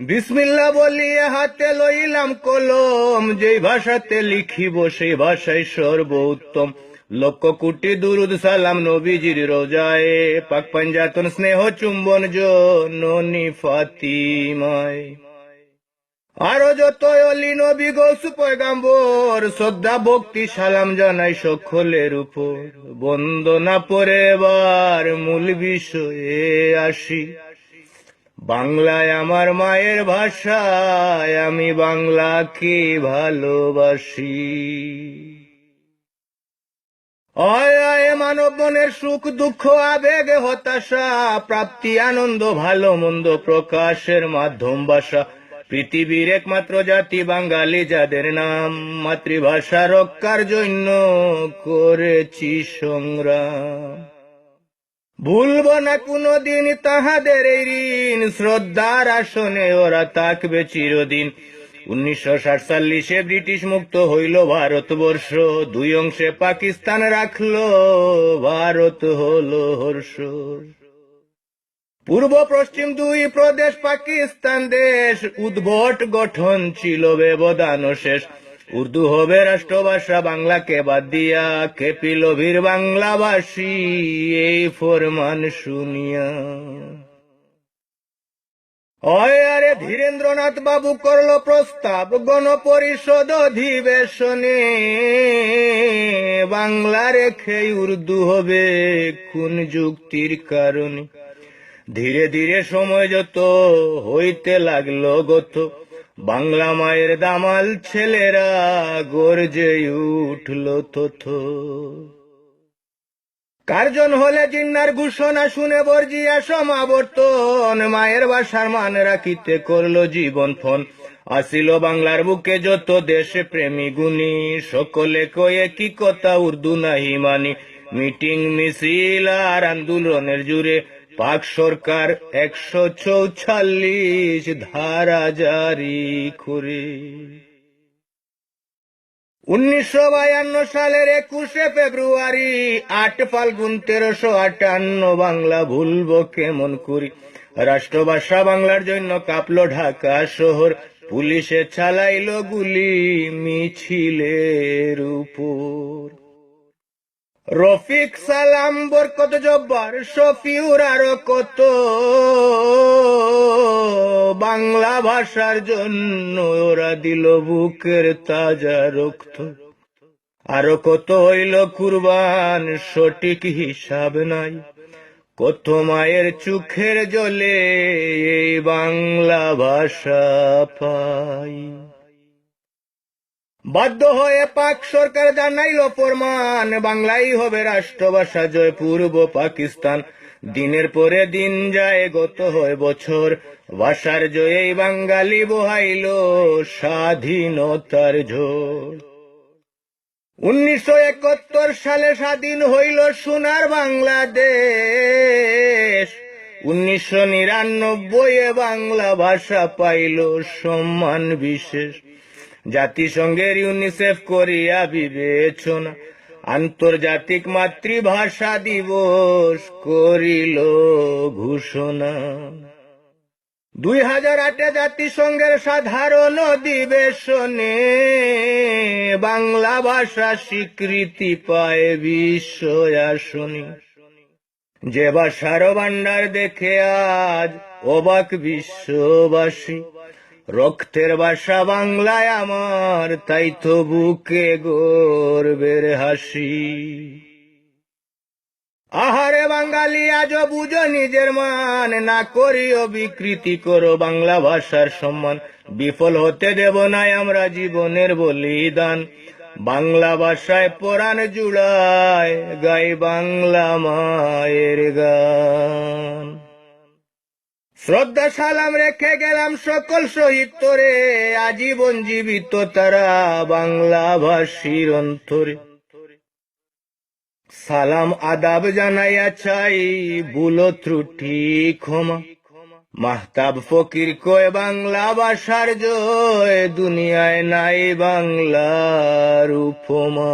বিসমিল্লা বলিয়া হাতে লইলাম কলম যেই ভাষাতে লিখিব সেই ভাষায় সর্বোত্তম। লক্ষ কোটি দুরুদ সালাম নবীজির রোজায়, পাক পাঞ্জাতন স্নেহ চুম্বন জননী ফাতিমায়। আরও যত অলি নবী গৌসু পয়গাম্বর শ্রদ্ধা, ভক্তি, সালাম জানাই সকলের উপর। বন্দনা পরে এবার মূল বিষয়ে আসি। বাংলায় আমার মায়ের ভাষায় আমি বাংলাকে ভালোবাসি। অয় মানব মনের সুখ, দুঃখ, আবেগ, হতাশা, প্রাপ্তি, আনন্দ, ভালো, মন্দ, প্রকাশের মাধ্যম ভাষা পৃথিবীর একমাত্র জাতি, বাঙালি, যাদের নাম মাতৃভাষা রক্ষার জন্য করেছি সংগ্রাম। ভুলব না কোনদিন তাহাদের এই ঋণ, শ্রদ্ধার আসনে ওরা থাকবে চিরদিন। উনিশশো ব্রিটিশ মুক্ত হইল ভারতবর্ষ। দুই অংশে পাকিস্তান রাখল, ভারত হল হর্ষ। পূর্ব পশ্চিম দুই প্রদেশ পাকিস্তান দেশ, উদ্ভট গঠন ছিল ব্যবধান শেষ। উর্দু হবে রাষ্ট্রভাষা, বাংলাকে বাদ দিয়া খেপিল ভীর বাংলাভাষী, এই ফরমান শুনিয়া। আরে ধীরেন্দ্রনাথ বাবু করল প্রস্তাব, গণপরিষদ অধিবেশনে। বাংলা রেখে উর্দু হবে কোন যুক্তির কারণে। ধীরে ধীরে সময় যত হইতে লাগল গত। বাংলা মায়ের দামাল ছেলেরা গর্জে উঠল তথ কার্জন হলে জিন্নার ঘোষণা শুনে বর্জিয়া সমাবর্তন। মায়ের বাসার মান রাখিতে করল জীবন ফোন। আসিল বাংলার বুকে যত দেশে প্রেমী গুণী, সকলে কয়ে কি কথা উর্দু নাহি মানি। মিটিং, মিছিল আর আন্দোলনের জুড়ে পাক সরকার একশো চৌচাল্লিশ ধারা জারি করে। উনিশশো বায়ান্ন সালের একুশে ফেব্রুয়ারি, আট ফাল্গুন তেরোশো আটান্ন, বাংলা ভুলব কেমন করি? রাষ্ট্রভাষা বাংলার জন্য কাঁপলো ঢাকা শহর, পুলিশে চালাইল গুলি মিছিলের উপর। রফিক সালাম বরকত জব্বার, শফিউর আরও কত? বাংলা ভাষার জন্য ওরা দিল বুকের তাজা রক্ত। আরও কত হইল কুরবান, সঠিক হিসাব নাই। কত মায়ের চোখের জলে এই বাংলা ভাষা পাই। বাধ্য হয়ে পাক সরকার জানাইল ফরমান বাংলাই হবে রাষ্ট্রভাষা জয় পূর্ব পাকিস্তান। দিনের পরে দিন যায় গত হয় বছর। ভাষার জয়েই বাঙালি বহাইল স্বাধীনতার ঝোড় উনিশশো একাত্তর সালে স্বাধীন হইল সোনার বাংলাদেশ। উনিশশো নিরানব্বই বাংলা ভাষা পাইল সম্মান বিশেষ। জাতিসংঘের ইউনিসেফ করিয়া বিবেচনা। আন্তর্জাতিক মাতৃভাষা দিবস করিল ঘোষণা। দুই হাজার আটে জাতিসংঘের সাধারণ অধিবেশনে বাংলা ভাষা স্বীকৃতি পায় বিশ্ব আসনি। যে ভাষার ভান্ডার দেখে আজ অবাক বিশ্ববাসী। রক্তের ভাষা বাংলায় আমার, তাই তো বুকে গর্বের হাসি। আহারে বাঙালি আজ বুঝো নিজের মান, না করিও বিকৃতি, করো বাংলা ভাষার সম্মান। বিফল হতে দেব না আমরা জীবনের বলিদান। বাংলা ভাষায় পরাণ জুড়ায়, গাই বাংলা মায়ের গান। শ্রদ্ধা সালাম রেখে গেলাম সকল শহীদ তোরে। আজীবন জীবিত তারা বাংলা ভাষীর অন্তরে। সালাম, আদাব জানাইয়া চাই ভুল ত্রুটি ক্ষমা। মাহতাব ফকির কয়, বাংলা ভাষার জয়, দুনিয়ায় নাই বাংলার উপমা।